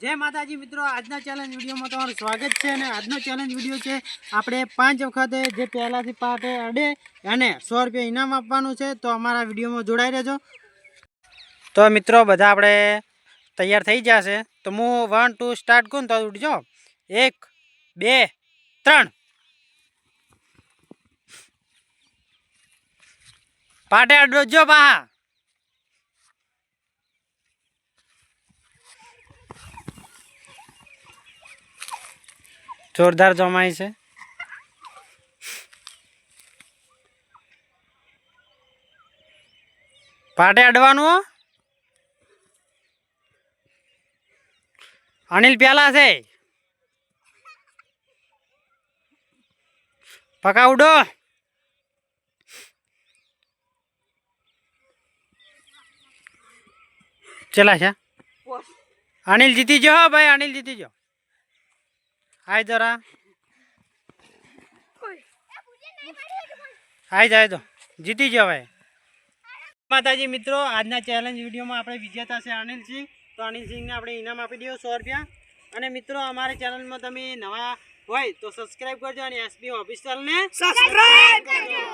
જય માતાજી મિત્રો, આજના ચેલેન્જ વિડીયોમાં તમારું સ્વાગત છે અને આજનો ચેલેન્જ વીડિયો છે આપણે પાંચ વખતે જે પહેલાંથી પાટે અડે અને સો રૂપિયા ઇનામ આપવાનું છે, તો અમારા વિડીયોમાં જોડાઈ રહેજો. તો મિત્રો, બધા આપણે તૈયાર થઈ જશે તો હું વન ટુ સ્ટાર્ટ કરું તો ઉઠજો. એક, બે, ત્રણ. પાટે અડજો બા. જોરદાર જમાય છે. પાટે અડવાનું. અનિલ પ્યાલા છે. પકાવડો ચલા છે. અનિલ જીતી જો ભાઈ અનિલ જીતી જો હાય જરા. હાય જાય તો. જીતી જવાય માતાજી મિત્રો આજના ચેલેન્જ વિડીયોમાં આપણે વિજેતા છે અનિલસિંહ. તો અનિલસિંહને આપણે ઇનામ આપી દઈએ સો રૂપિયા. અને મિત્રો અમારી ચેનલમાં તમે નવા હોય તો સબસ્ક્રાઈબ કરજો અને એસબી ઓફિસરને સબસ્ક્રાઈબ કરજો.